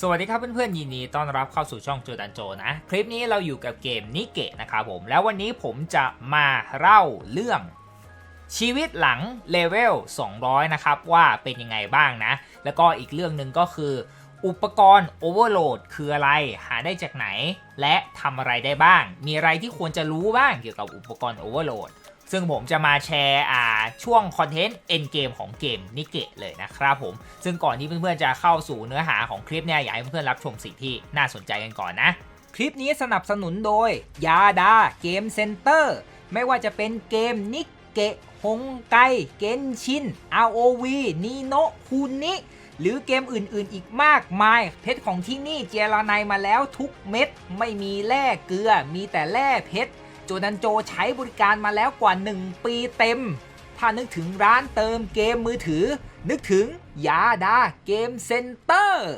สวัสดีครับเพื่อนๆยินดีต้อนรับเข้าสู่ช่องโจดันโจนะ คลิปนี้เราอยู่กับเกมนิเกะนะครับผม แล้ววันนี้ผมจะมาเล่าเรื่อง ชีวิตหลังเลเวล 200 นะครับ ว่าเป็นยังไงบ้างนะ แล้วก็อีกเรื่องหนึ่งก็คือ อุปกรณ์โอเวอร์โหลดคืออะไรหาได้จากไหน และทำอะไรได้บ้าง มีอะไรที่ควรจะรู้บ้างเกี่ยวกับอุปกรณ์โอเวอร์โหลด ซึ่งผมจะมาแชร์อ่าช่วงคอนเทนต์เอ็นเกมของเกมนิเกะเลยนะครับผม ซึ่งก่อนที่เพื่อนๆจะเข้าสู่เนื้อหาของคลิปเนี่ยอยากให้เพื่อนๆรับชมสิ่งที่น่าสนใจกันก่อนนะ คลิปนี้สนับสนุนโดยยาดาเกมเซ็นเตอร์ไม่ว่าจะเป็นเกมนิเกะฮงไก เกนชิน ROV นีโนคูนิหรือเกมอื่นๆ อีกมากมาย เพชรของที่นี่เจรานายมาแล้วทุกเม็ด ไม่มีแร่เกลือ มีแต่แร่เพชร จดันโจใช้บริการมาแล้วกว่า 1 ปีเต็ม ถ้านึกถึงร้านเติมเกมมือถือ นึกถึงยาดาเกมเซ็นเตอร์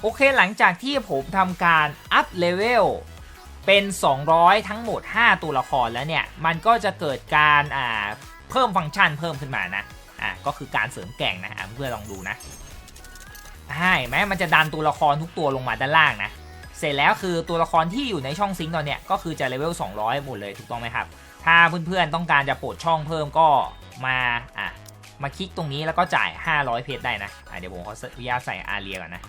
โอเคหลังจากที่ผมทำการอัพเลเวลเป็น 200 ทั้งหมด 5 ตัวละครแล้วเนี่ย มันก็จะเกิดการอ่าเพิ่มฟังก์ชันเพิ่มขึ้นมานะอ่าก็คือการเสริมแก่งนะเพื่อลองดูนะใช่ไหมมันจะดันตัวละครทุกตัวลงมาด้านล่างนะ เสร็จแล้วคือตัวละครที่อยู่ในช่องซิงค์ตอนเนี้ยก็คือจะเลเวล200 หมดเลยถูกต้องไหมครับ ถ้าเพื่อนๆต้องการจะโปลดช่องเพิ่มก็มาอะมาคลิกตรงนี้แล้วก็จ่าย 500 เพชรได้นะอะเดี๋ยวผมขออนุญาตใส่อาเรียก่อนนะ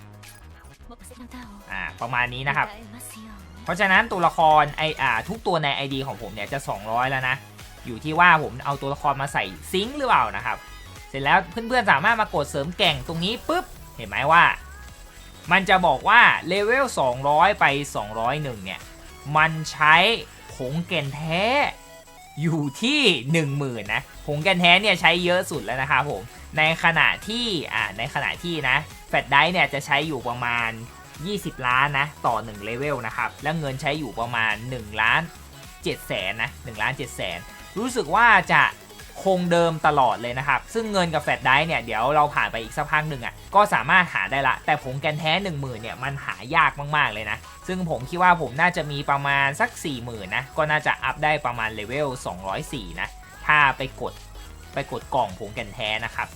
อ่าประมาณนี้นะครับ เพราะฉะนั้นตัวละครไออ่าทุกตัวใน ID ของผมเนี่ยจะ 200 แล้วนะ อยู่ที่ว่าผมเอาตัวละครมาใส่ซิงค์หรือเปล่านะครับ เสร็จแล้วเพื่อนๆสามารถมากดเสริมแก่งตรงนี้ปุ๊บเห็นไหมว่า มันจะบอกว่าเลเวล200 ไป 201 เนี่ย มันใช้ผงแก่นแท้อยู่ที่ 10,000 นะ ผงแก่นแท้เนี่ยใช้เยอะสุดแล้วนะครับผม ในขณะที่อ่าในขณะที่นะแฟลชไดร์เนี่ยจะใช้อยู่ประมาณ 20 ล้านนะ ต่อ 1 เลเวลนะครับ และเงินใช้อยู่ประมาณ1ล้าน7แสนนะ1ล้าน7แสนรู้สึกว่าจะ คงเดิมตลอดเลยนะครับ ซึ่งเงินกับแฟลชไดร์เนี่ยเดี๋ยวเราผ่านไปอีกสักพักหนึ่งอะก็สามารถหาได้ละ แต่ผงแกนแท้ 1 0,000เนี่ยมันหายากมากๆเลยนะ ซึ่งผมคิดว่าผมน่าจะมีประมาณสัก 40,000นะก็น่าจะอัพได้ประมาณเลเวล204นะถ้าไปกดไปกดกล่องผงแกนแท้นะครับ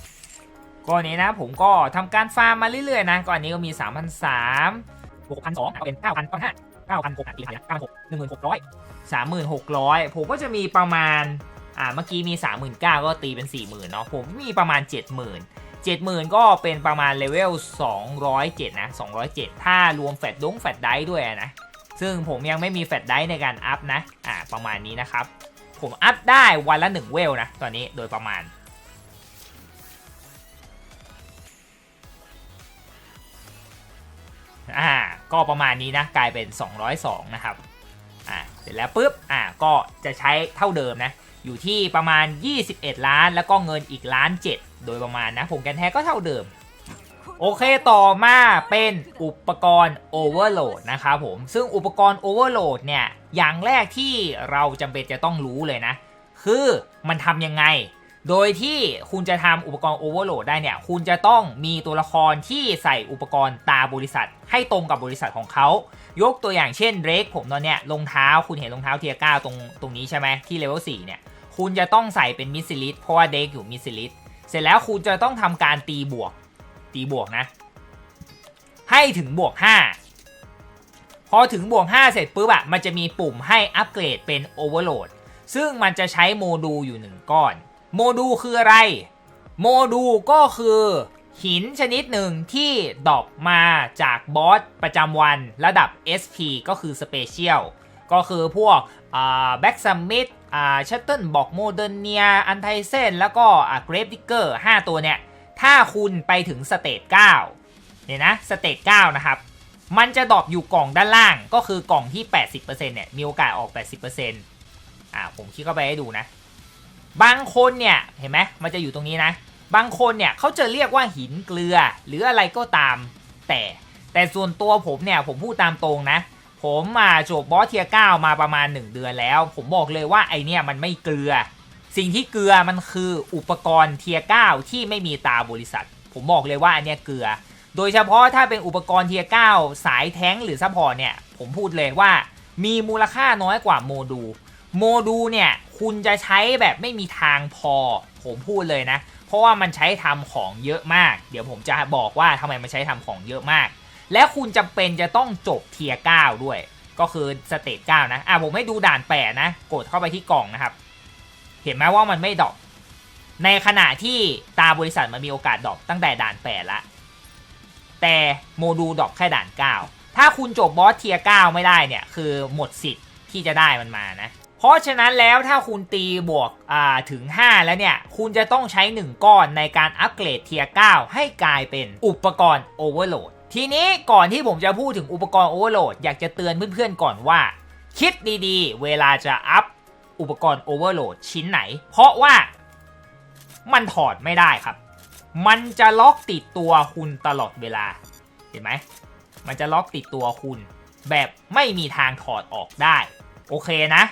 ก่อนนี้นะผมก็ทำการฟาร์มมาเรื่อยๆนะก่อนนี้ก็มี 3,300 6,200เอาเป็น9,000 9,500 9,600ตีขาย9,600 1,600 3,600 ผมก็จะมีประมาณ อ่าเมื่อกี้มี 39,000 ก็ตีเป็น 40,000 เนาะผมมีประมาณ 70,000 70,000 ก็เป็นประมาณเลเวล 207 นะ 207 ถ้ารวมแฟดดงแฟดได้ด้วยนะ ซึ่งผมยังไม่มีแฟดได้ในการอัพนะ อ่า ประมาณนี้นะครับ ผมอัพได้วันละ 1 เวลนะ ตอนนี้โดยประมาณ อ่า ก็ประมาณนี้นะ กลายเป็น 202 นะครับ อ่า เสร็จแล้วปุ๊บ อ่า ก็จะใช้เท่าเดิมนะ อยู่ที่ประมาณ 21 ล้าน แล้วก็เงินอีกล้าน7โดยประมาณนะผมกันแท้ก็เท่าเดิม โอเคต่อมาเป็นอุปกรณ์ Overload นะครับผม ซึ่งอุปกรณ์ Overload เนี่ย อย่างแรกที่เราจำเป็นจะต้องรู้เลยนะ คือมันทำยังไง โดยที่คุณจะทำอุปกรณ์ Overload ได้เนี่ย คุณจะต้องมีตัวละครที่ใส่อุปกรณ์ตาบริษัท ให้ตรงกับบริษัทของเขายกตัวอย่างเช่นเรกผมตอนเนี้ยรองเท้าคุณเห็นรองเท้าเทียก้าตรงตรงนี้ใช่ไหมที่เลเวล4เนี่ย คุณจะต้องใส่เป็นมิสซิลิสเพราะว่าเด็กอยู่มิสซิลิสเสร็จแล้วคุณจะต้องทำการตีบวก ตีบวกนะ ให้ถึงบวก 5 พอถึงบวก 5 เสร็จปุ๊บอะมันจะมีปุ่มให้อัปเกรดเป็นโอเวอร์โหลดซึ่งมันจะใช้โมดูลอยู่ 1 ก้อน โมดูลคืออะไร โมดูลก็คือหินชนิดหนึ่งที่ดรอปมาจากบอสประจำวันระดับ SP ก็คือสเปเชียลก็คือพวกแบ็กซัมมิ ดชัตเติลบอกโมเดเนียอันไทเซนแล้วก็เกรฟดิกเกอร์5ตัวเนี่ย ถ้าคุณไปถึงสเตจ9เนี่ยนะสเตจ9นะครับ มันจะดรอปอยู่กล่องด้านล่างก็คือกล่องที่ 80%เนี่ยมีโอกาสออก 80%อ่าผมคลิกเข้าไปให้ดูนะ บางคนเนี่ยเห็นไหมมันจะอยู่ตรงนี้นะ บางคนเนี่ยเขาจะเรียกว่าหินเกลือ หรืออะไรก็ตามแต่แต่ส่วนตัวผมเนี่ยผมพูดตามตรงนะ ผมมาจบบอสเทียก้ามาประมาณ 1 เดือนแล้ว ผมบอกเลยว่าไอเนี่ยมันไม่เกลือ สิ่งที่เกลือมันคืออุปกรณ์เทียก้าที่ไม่มีตาบริษัท ผมบอกเลยว่าอันเนี้ยเกลือ โดยเฉพาะถ้าเป็นอุปกรณ์เทียก้าสายแท้งหรือซัพพอร์ตเนี่ย ผมพูดเลยว่ามีมูลค่าน้อยกว่าโมดูโมดูเนี่ยคุณจะใช้แบบไม่มีทางพอ ผมพูดเลยนะ เพราะว่ามันใช้ทำของเยอะมาก เดี๋ยวผมจะบอกว่าทำไมมันใช้ทำของเยอะมาก และคุณจำเป็นจะต้องจบเทียร์9ด้วย ก็คือสเตจ9นะ อะผมให้ดูด่านแปดนะ กดเข้าไปที่กล่องนะครับ เห็นไหมว่ามันไม่ดอปในขณะที่ตาบริษัทมันมีโอกาสดอปตั้งแต่ด่านแปดละ แต่โมดูลดอปแค่ด่าน 9 ถ้าคุณจบบอสเทียร์9ไม่ได้เนี่ย คือหมดสิทธิ์ที่จะได้มันมานะ เพราะฉะนั้นแล้วถ้าคุณตีบวกอ่าถึง 5 แล้วเนี่ย คุณจะต้องใช้ 1 ก้อนในการอัปเกรดเทียร์9ให้กลายเป็นอุปกรณ์โอเวอร์โหลด ทีนี้ก่อนที่ผมจะพูดถึงอุปกรณ์โอเวอร์โหลดอยากจะเตือนเพื่อนๆก่อนว่า คิดดีๆ เวลาจะอัพอุปกรณ์โอเวอร์โหลดชิ้นไหน เพราะว่ามันถอดไม่ได้ครับ มันจะล็อกติดตัวคุณตลอดเวลา เห็นไหม มันจะล็อกติดตัวคุณ แบบไม่มีทางถอดออกได้ โอเคนะ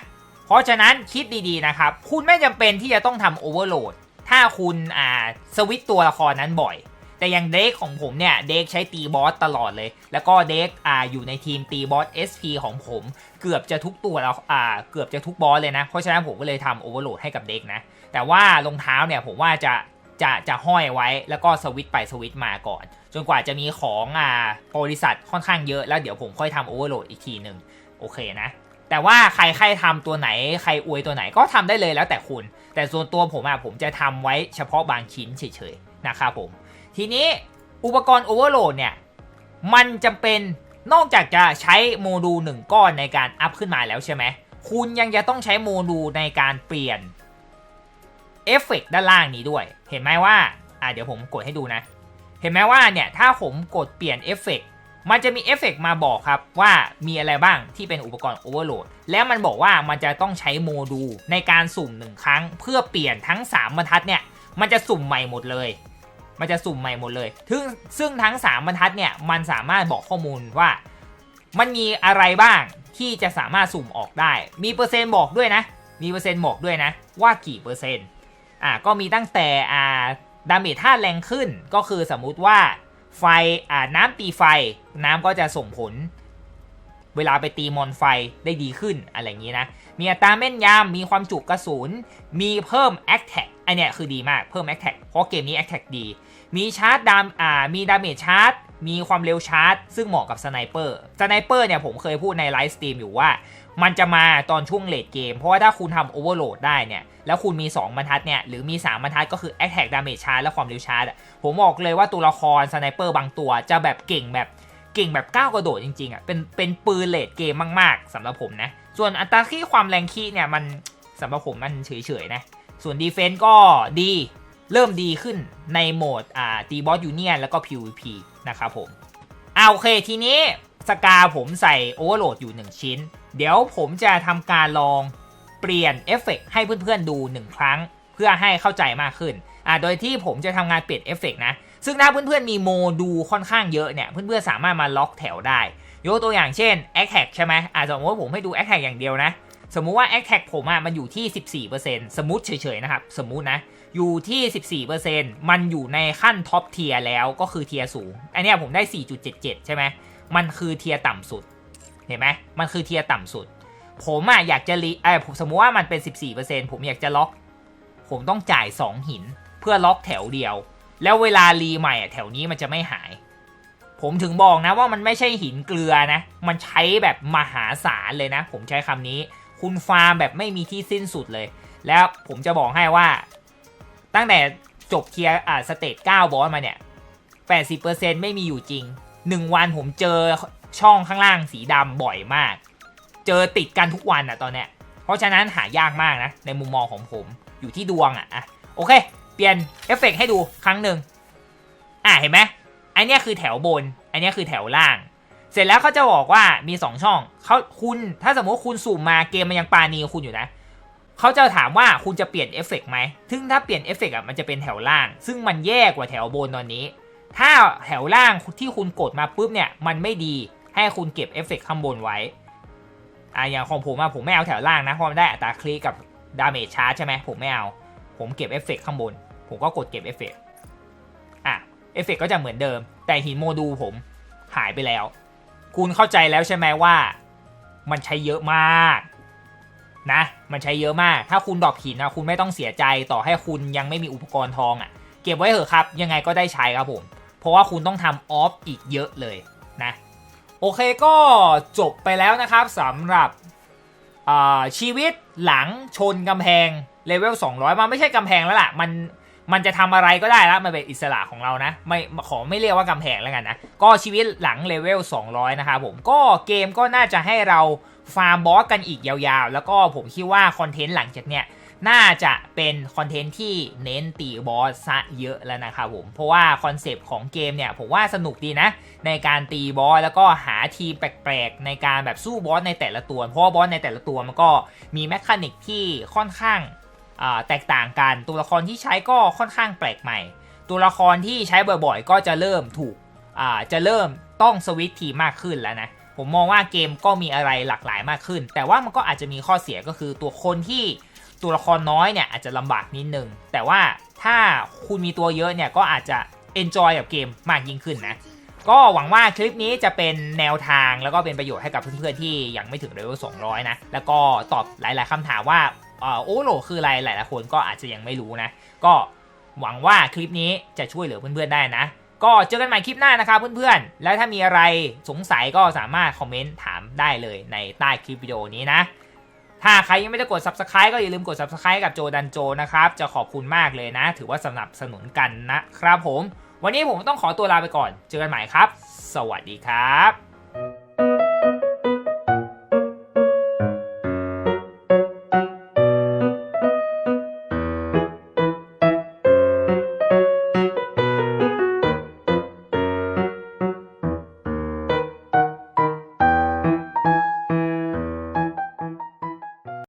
เพราะฉะนั้นคิดดีๆนะครับ คุณไม่จำเป็นที่จะต้องทำโอเวอร์โหลด ถ้าคุณอ่าสวิตตัวละครนั้นบ่อย แต่อย่างเด็กของผมเนี่ยเด็กใช้ตีบอสตลอดเลย แล้วก็เด็กอ่าอยู่ในทีมตีบอส SP ของผม เกือบจะทุกตัวแล้วอ่าเกือบจะทุกบอสเลยนะ เพราะฉะนั้นผมก็เลยทำโอเวอร์โหลดให้กับเด็กนะ แต่ว่ารองเท้าเนี่ยผมว่าจะจะจะห้อยไว้แล้วก็สวิตไปสวิตมาก่อน จนกว่าจะมีของอ่าบริษัทค่อนข้างเยอะแล้วเดี๋ยวผมค่อยทำโอเวอร์โหลดอีกทีหนึ่งโอเคนะแต่ว่าใครใครทำตัวไหนใครอวยตัวไหนก็ทำได้เลยแล้วแต่คุณ แต่ส่วนตัวผมอะผมจะทำไว้เฉพาะบางชิ้นเฉยๆนะครับผม ทีนี้อุปกรณ์โอเวอร์โหลดเนี่ย มันจำเป็นนอกจากจะใช้โมดูลหนึ่งก้อนในการอัพขึ้นมาแล้วใช่ไหม คุณยังจะต้องใช้โมดูลในการเปลี่ยนเอฟเฟกด้านล่างนี้ด้วย เห็นไหมว่า อ่าเดี๋ยวผมกดให้ดูนะ เห็นไหมว่าเนี่ยถ้าผมกดเปลี่ยนเอฟเฟกมันจะมีเอฟเฟกมาบอกครับว่ามีอะไรบ้างที่เป็นอุปกรณ์โอเวอร์โหลดแล้วมันบอกว่ามันจะต้องใช้โมดูลในการสุ่มหนึ่งครั้ง เพื่อเปลี่ยนทั้ง 3บรรทัดเนี่ย มันจะสุ่มใหม่หมดเลย มันจะสุ่มใหม่หมดเลยซึ่งซึ่งทั้ง 3 บรรทัดเนี่ยมันสามารถบอกข้อมูลว่า มันมีอะไรบ้างที่จะสามารถสุ่มออกได้ มีเปอร์เซ็นต์บอกด้วยนะ มีเปอร์เซ็นต์บอกด้วยนะ ว่ากี่เปอร์เซ็นต์อ่าก็มีตั้งแต่อ่าดาเมจธาตุแรงขึ้นก็คือสมมุติว่าไฟอ่าน้ำตีไฟน้ำก็จะส่งผล เวลาไปตีมอนไฟได้ดีขึ้นอะไรอย่างนี้นะ มีอัตราแม่นยำมีความจุกระสุน มีเพิ่ม a t t a c อันเนี้ยคือดีมากเพิ่ม a t t a c เพราะเกมนี้ a t t a c ดี มีชาร์จดามอ่ามีดาเมจชาร์จมีความเร็วชาร์จ ซึ่งเหมาะกับสไนเปอร์สไนเปอร์เนี่ยผมเคยพูดในไลฟ์สตรีมอยู่ว่า มันจะมาตอนช่วงเลดเกม เพราะว่าถ้าคุณทำโอเวอร์โหลดได้เนี่ย แล้วคุณมี 2บรรทัดเนี่ย หรือมี 3บรรทัดก็คือ Attack Damage Charge และความเร็วชาร์จผมบอกเลยว่าตัวละครสไนเปอร์บางตัวจะแบบเก่งแบบ เก่งแบบก้าวกระโดดจริงๆอะเป็นเป็นปืนเลดเกมมากๆสำหรับผมนะ ส่วนอัตราขี้ความแรงขี้เนี่ยมันสำหรับผมมันเฉยๆนะ ส่วนดีเฟนต์ก็ดีเริ่มดีขึ้นในโหมดอ่าตีบอสยูเนียนแล้วก็ PVP นะครับผมเอาโอเคทีนี้สกาผมใส่โอเวอร์โหลดอยู่ 1 ชิ้น เดี๋ยวผมจะทำการลองเปลี่ยนเอฟเฟกให้เพื่อนๆดู 1 ครั้ง เพื่อให้เข้าใจมากขึ้นอ่าโดยที่ผมจะทำงานเปลี่ยนเอฟเฟกนะ ซึ่งถ้าเพื่อนๆมีโมดูค่อนข้างเยอะเนี่ยเพื่อนๆสามารถมาล็อกแถวได้ ยกตัวอย่างเช่น a t t a c ใช่ไหมอาจจะสมมติผมให้ดู a t t a c อย่างเดียวนะ สมมุติว่า a t t a c ผมอะมันอยู่ที่ 14%สมมติเฉยๆนะครับ สมมุตินะ อยู่ที่ 14%มันอยู่ในขั้นท็อปเทียร์แล้วก็คือเทียร์สูง อันนี้ผมได้ 4.77 ใช่ไหมมันคือเทียร์ต่ำสุด เห็นไหมมันคือเทียร์ต่ำสุด ผมอะอยากจะรีเออผมสมมุติว่ามันเป็น 14%ผมอยากจะล็อก ผมต้องจ่าย 2 หิน เพื่อล็อกแถวเดียว แล้วเวลารีใหม่อะแถวนี้มันจะไม่หาย ผมถึงบอกนะว่ามันไม่ใช่หินเกลือนะ มันใช้แบบมหาศาลเลยนะ ผมใช้คำนี้ คุณฟาร์มแบบไม่มีที่สิ้นสุดเลย แล้วผมจะบอกให้ว่า ตั้งแต่จบเทียร์อ่าสเตจ9บอสมาเนี่ย 80%ไม่มีอยู่จริง 1 วันผมเจอช่องข้างล่างสีดำบ่อยมาก เจอติดกันทุกวันอะตอนเนี้ย เพราะฉะนั้นหายากมากนะ ในมุมมองของผมอยู่ที่ดวงอะอะโอเค เปลี่ยนเอฟเฟกให้ดูครั้งหนึ่งอะเห็นไหมอันนี้คือแถวบน อันนี้คือแถวล่าง เสร็จแล้วเขาจะบอกว่ามี 2 ช่องเขาคุณถ้าสมมติคุณสุ่มมาเกมมันยังปานีคุณอยู่นะเขาจะถามว่าคุณจะเปลี่ยนเอฟเฟกไหมซึ่งถ้าเปลี่ยนเอฟเฟกอะมันจะเป็นแถวล่าง ซึ่งมันแย่กว่าแถวบนตอนนี้ ถ้าแถวล่างที่คุณกดมาปุ๊บเนี่ยมันไม่ดีให้คุณเก็บเอฟเฟกข้างบนไว้อะอย่างของผมอะผมไม่เอาแถวล่างนะเพราะมันได้อัตราคลิกกับดาเมจชาร์จใช่ไหมผมไม่เอา ผมเก็บเอฟเฟกข้างบน ผมก็กดเก็บเอฟเฟกอะเอฟเฟกก็จะเหมือนเดิม แต่หินโมดูลผมหายไปแล้ว คุณเข้าใจแล้วใช่ไหมว่า มันใช้เยอะมากนะ มันใช้เยอะมาก ถ้าคุณดรอปหินนะคุณไม่ต้องเสียใจต่อให้คุณยังไม่มีอุปกรณ์ทองอะ่ะ เก็บไว้เถอะครับ ยังไงก็ได้ใช้ครับผม เพราะว่าคุณต้องทำออฟอีกเยอะเลยนะ โอเคก็จบไปแล้วนะครับสำหรับชีวิตหลังชนกำแพงเลเวล200 มันไม่ใช่กำแพงแล้วล่ะ มัน มันจะทำอะไรก็ได้แล้วมันเป็นอิสระของเรานะ ไม่ขอไม่เรียกว่ากำแพงแล้วกันนะ ก็ชีวิตหลังเลเวล200 นะครับผมก็เกมก็น่าจะให้เราฟาร์มบอสกันอีกยาวๆ แล้วก็ผมคิดว่าคอนเทนต์หลังจากเนี้ยน่าจะเป็นคอนเทนต์ที่เน้นตีบอสซะเยอะแล้วนะครับผม เพราะว่าคอนเซปต์ของเกมเนี่ยผมว่าสนุกดีนะ ในการตีบอสแล้วก็หาทีแปลกๆ ในการแบบสู้บอสในแต่ละตัว เพราะว่าบอสในแต่ละตัวมันก็มีแมคานิกที่ค่อนข้าง แตกต่างกัน ตัวละครที่ใช้ก็ค่อนข้างแปลกใหม่ ตัวละครที่ใช้บ่อยๆ ก็จะเริ่มถูกจะเริ่มต้องสวิตช์ทีมมากขึ้นแล้วนะผมมองว่าเกมก็มีอะไรหลากหลายมากขึ้น แต่ว่ามันก็อาจจะมีข้อเสียก็คือตัวคนที่ตัวละครน้อยเนี่ยอาจจะลำบากนิดนึง แต่ว่าถ้าคุณมีตัวเยอะเนี่ยก็อาจจะ enjoy กับเกมมากยิ่งขึ้นนะ ก็หวังว่าคลิปนี้จะเป็นแนวทางแล้วก็เป็นประโยชน์ให้กับเพื่อนๆที่ยังไม่ถึงเลเวล200 นะ แล้วก็ตอบหลายๆคำถามว่า โอโหลคืออะไรหลายๆคนก็อาจจะยังไม่รู้นะ ก็หวังว่าคลิปนี้จะช่วยเหลือเพื่อนๆได้นะ ก็เจอกันใหม่คลิปหน้านะครับเพื่อนๆ แล้วถ้ามีอะไรสงสัยก็สามารถคอมเมนต์ถามได้เลยในใต้คลิปวิดีโอนี้นะ ถ้าใครยังไม่ได้กด subscribe ก็อย่าลืมกด subscribe กับโจดันโจนะครับ จะขอบคุณมากเลยนะ ถือว่าสนับสนุนกันนะครับผม วันนี้ผมต้องขอตัวลาไปก่อน เจอกันใหม่ครับ สวัสดีครับ